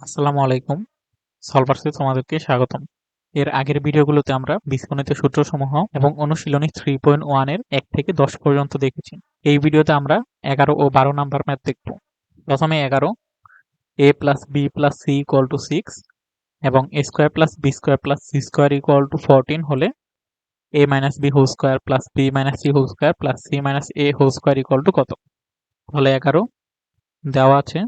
আসসালামু আলাইকুম। সলভার্সে তোমাদেরকে স্বাগতম। এর আগের ভিডিওগুলোতে আমরা বীজগণিতের সূত্রসমূহ এবং অনুশীলনী থ্রি পয়েন্ট ওয়ানের এক থেকে দশ পর্যন্ত দেখেছি। এই ভিডিওতে আমরা এগারো ও বারো নাম্বার ম্যাথ দেখব। প্রথমে এগারো A plus B plus C equal to six এবং A square plus B square plus C square equal to fourteen হলে A minus B whole square plus B minus C whole square plus C minus A whole square equal to কত? তাহলে এগারো দেওয়া আছে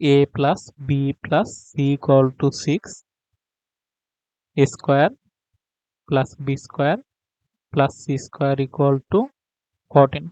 a plus b plus c equal to 6 a square plus b square plus c square equal to 14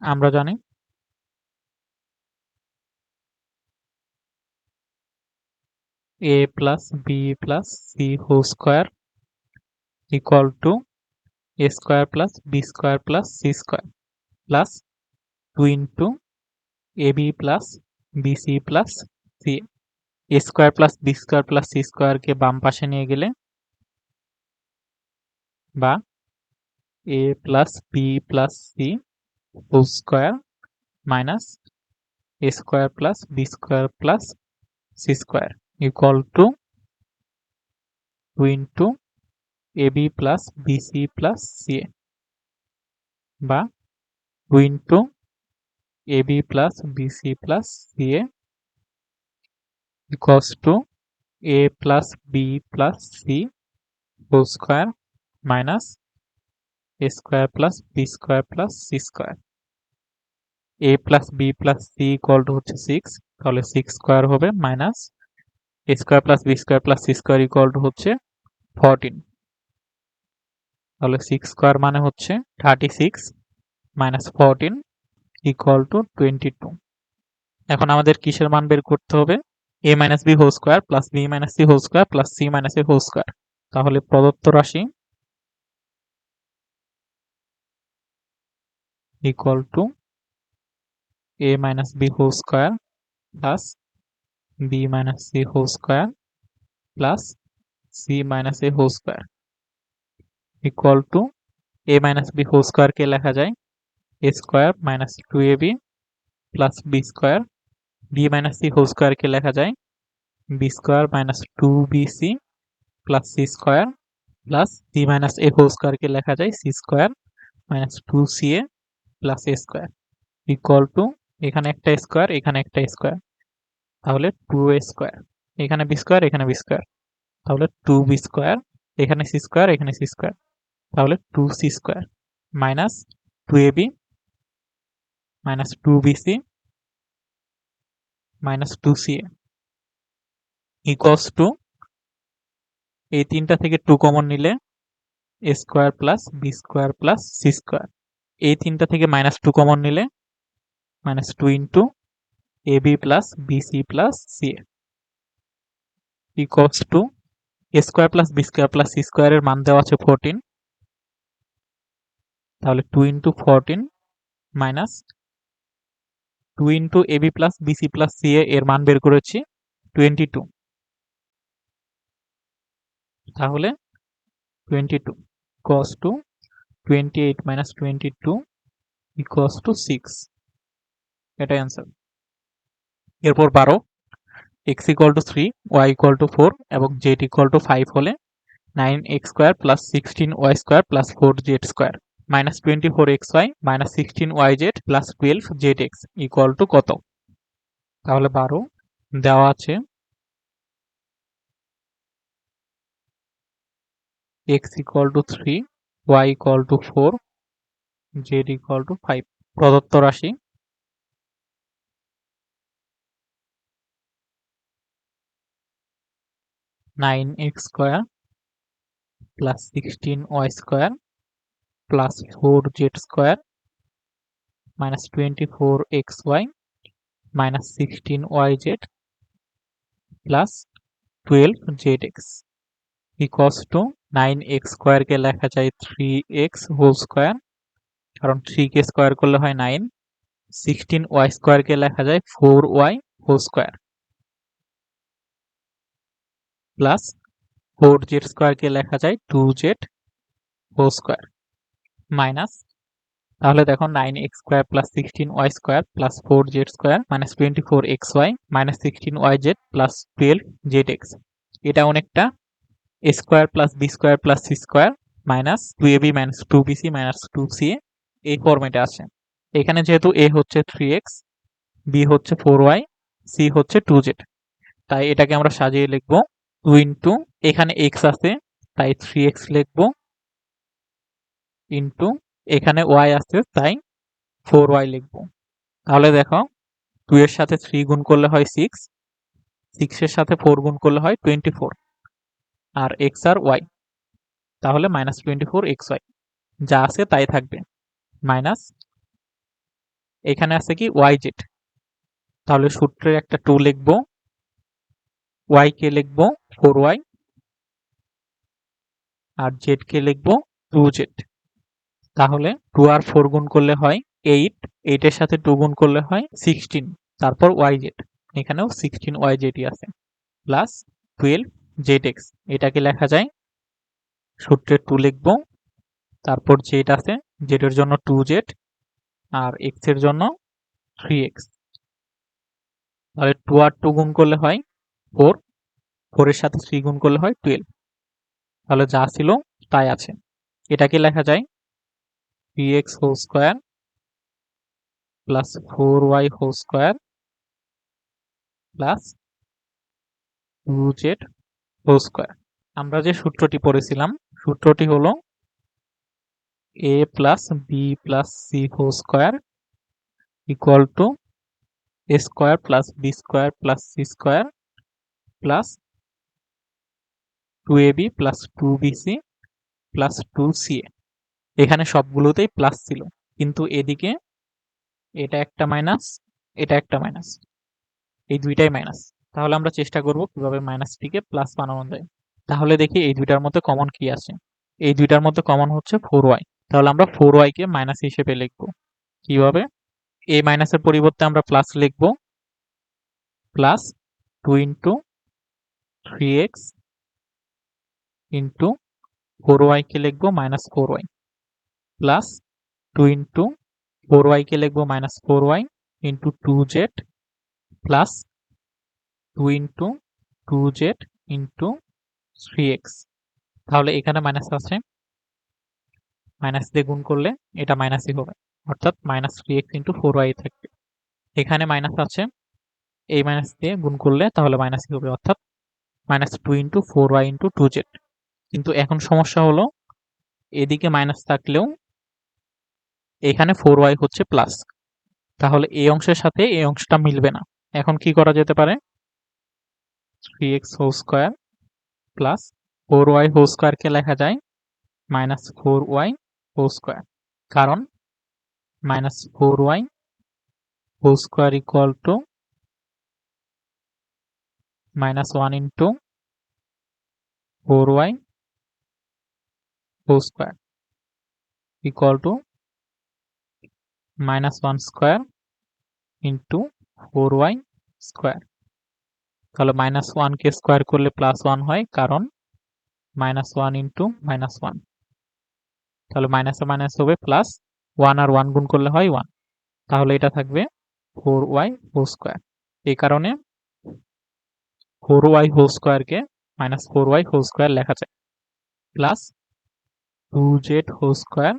আমরা জানি a plus b plus c whole square equal to a square plus b square plus c square plus 2 into ab plus bc plus c, a square plus B square plus C স্কোয়ারকে বাম পাশে নিয়ে গেলে বা A plus B plus C whole square minus A square plus B square plus C square equal to two into A B plus BC plus C A বা two into A B plus BC plus C A to a plus b plus c whole square minus a square plus b square plus c square a plus b plus c equal to হচ্ছে 6 তাহলে 6 square হবে minus a square plus b square plus c square equal to হচ্ছে 14 তাহলে 6 square মানে হচ্ছে 36 minus 14 equal to 22 এখন আমাদের কিসের মান বের করতে হবে? a minus B whole square plus B minus C whole square plus C minus A whole square তাহলে প্রদত্ত রাশি equal to a minus B whole square plus B minus C whole square plus C minus A whole square equal to a minus B whole স্কোয়ারকে লেখা যায়? A square minus two A B plus B square B minus C whole স্কোয়ারকে লেখা যায় B square minus two B C plus C square plus C minus A whole স্কোয়ারকে লেখা যায় C square minus two C A plus A square equal to এখানে একটা square এখানে একটা স্কোয়ার তাহলে টু এ স্কোয়ার এখানে বি স্কোয়ার এখানে বি স্কোয়ার তাহলে টু বি স্কোয়ার এখানে সি স্কোয়ার এখানে সি স্কোয়ার তাহলে two C square minus two A B minus two C A equals to এই তিনটা থেকে টু কমন নিলে A square plus B square plus C square এই তিনটা থেকে মাইনাস টু কমন নিলে minus two into A B plus B C plus C A equals to A square plus B square plus C স্কোয়ারের মান দেওয়া আছে fourteen তাহলে two into fourteen minus two into A B plus BC plus C এর মান বের করেছি twenty two তাহলে twenty two equals to twenty eight minus twenty two equals to six এটাই অ্যান্সার এরপর বারো X equal to three Y equal to four এবং Z equal to five হলে nine X square plus sixteen Y square plus four Z square minus twenty four X Y minus sixteen Y Z plus twelve Z X equal to কত? তাহলে বারো দেওয়া আছে X equal to three Y equal to four Z equal to five প্রদত্ত রাশি। Nine X square plus sixteen Y square plus four Z square minus twenty four X Y minus sixteen Y Z plus twelve Z X equals to nine X স্কোয়ারকে লেখা যায় three X whole square কারণ three কে square করলে হয় nine sixteen Y স্কোয়ারকে লেখা যায় four Y whole square plus four Z স্কোয়ারকে লেখা যায় two Z whole square minus. তাহলে দেখো nine X square plus sixteen Y square plus four Z square minus twenty four X Y minus sixteen Y Z plus twelve Z X. এটা অনেকটা। A square plus B square plus C square minus two A B minus two B C minus two C A. এই ফর্মেটে আছে। এখানে যেহেতু A হচ্ছে three X, B হচ্ছে four Y, C হচ্ছে টু জেড। তাই এটাকে আমরা সাজিয়ে লিখব টু ইন্টু, এখানে এক্স আছে, তাই থ্রি এক্স লিখব। ইন্টু এখানে ওয়াই আছে তাই ফোর ওয়াই লিখব। তাহলে দেখো টু এর সাথে থ্রি গুণ করলে হয় সিক্স সিক্সের সাথে ফোর গুণ করলে হয় টোয়েন্টি ফোর আর এক্স আর ওয়াই তাহলে minus twenty four X Y যা আছে তাই থাকবে। মাইনাস এখানে আছে কি ওয়াই জেড তাহলে সূত্রের একটা টু লিখব ওয়াই কে লিখব ফোর ওয়াই আর জেড কে লিখব টু জেড তাহলে টু আর ফোর গুণ করলে হয় এইট এইটের সাথে টু গুণ করলে হয় সিক্সটিন তারপর ওয়াই জেড এখানেও সিক্সটিন ওয়াই জেডই আছে প্লাস টুয়েলভ জেড এক্স এটাকে লেখা যায় সূত্রের টু লিখব, তারপর জেড আছে জেডের জন্য টু জেড আর এক্সের জন্য থ্রি এক্স তাহলে টু আর টু গুণ করলে হয় ফোর ফোরের সাথে থ্রি গুণ করলে হয় টুয়েলভ তাহলে যা ছিল তাই আছে, এটাকে লেখা যায় three X whole square plus four Y whole square plus two Z whole square আমরা যে সূত্রটি পড়েছিলাম, সূত্রটি হলো A plus B plus C whole square equal to A square plus B square plus C square plus two A B plus two B C plus two C A এখানে সবগুলোতেই plus ছিল। কিন্তু এদিকে এটা একটা মাইনাস এটা একটা minus এই দুইটাই মাইনাস তাহলে আমরা চেষ্টা করব কীভাবে মাইনাসটিকে প্লাস বানানো যায়। তাহলে দেখি এই দুইটার মধ্যে কমন কি আছে। এই দুইটার মধ্যে কমন হচ্ছে ফোর ওয়াই তাহলে আমরা ফোর ওয়াইকে মাইনাস হিসেবে লিখব। কীভাবে? এ মাইনাসের পরিবর্তে আমরা প্লাস লিখব। Plus two into three X into four ওয়াইকে লিখব minus four Y plus two into four ওয়াইকে লিখব minus four Y into two Z plus two into two Z into three X তাহলে এখানে মাইনাস আছে। মাইনাস দিয়ে গুণ করলে এটা মাইনাসই হবে। অর্থাৎ minus three X into four Y থাকবে। এখানে মাইনাস আছে। এই মাইনাস দিয়ে গুণ করলে তাহলে মাইনাসই হবে। অর্থাৎ minus two into four Y into two Z কিন্তু এখন সমস্যা হলো, এদিকে মাইনাস থাকলেও এখানে ফোর ওয়াই হচ্ছে প্লাস তাহলে এই অংশের সাথে এই অংশটা মিলবে না। এখন কি করা যেতে পারে? Three X whole square plus four Y whole স্কোয়ারকে লেখা যায় minus four Y whole square কারণ minus four Y whole square equal to minus one into four Y whole square equal to one square into four Y square তাহলে minus ওয়ানকে square করলে plus one হয়, কারণ minus one into minus one তাহলে মাইনাসে minus হবে plus one আর one গুণ করলে হয় ওয়ান তাহলে এটা থাকবে ফোর ওয়াই হোল স্কোয়ার এই কারণে ফোর ওয়াই হোল স্কোয়ারকে minus four Y whole square লেখা যায়। Plus two Z whole square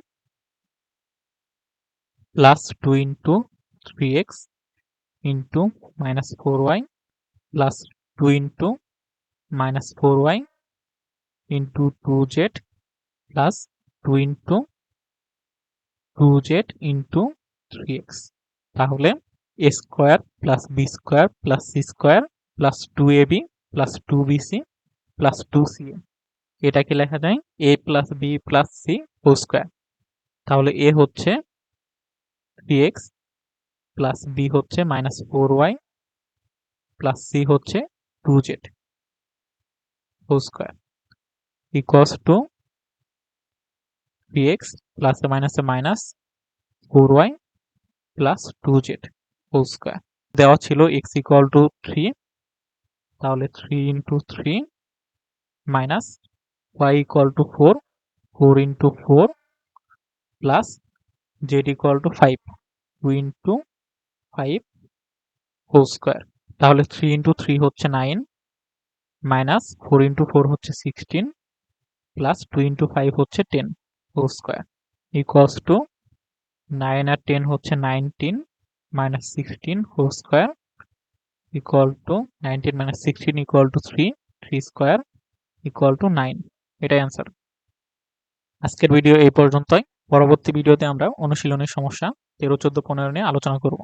plus two into three X into minus four Y plus two into minus four Y into two Z plus two into two Z into three X তাহলে A square plus B square plus C square plus two A B plus two B C plus two C A এটাকে লেখা যায়? A plus B plus C whole square তাহলে A হচ্ছে three X plus B হচ্ছে minus four Y plus C হচ্ছে two Z whole square equals to three X প্লাসে মাইনাসে minus four Y plus two Z whole square দেওয়া ছিল X equal to three তাহলে three into three minus Y equal to four four into four plus Z equal to five two into five whole square তাহলে three into three হচ্ছে nine minus four into four হচ্ছে sixteen plus two into five হচ্ছে ten whole square equals to nine R ten হচ্ছে nineteen minus sixteen whole square equal to nineteen minus sixteen equal to three three square equal to nine এটাই answer আজকের video এই পর্যন্তই। পরবর্তী ভিডিওতে আমরা অনুশীলনের সমস্যা তেরো চোদ্দ পনেরো নিয়ে আলোচনা করব।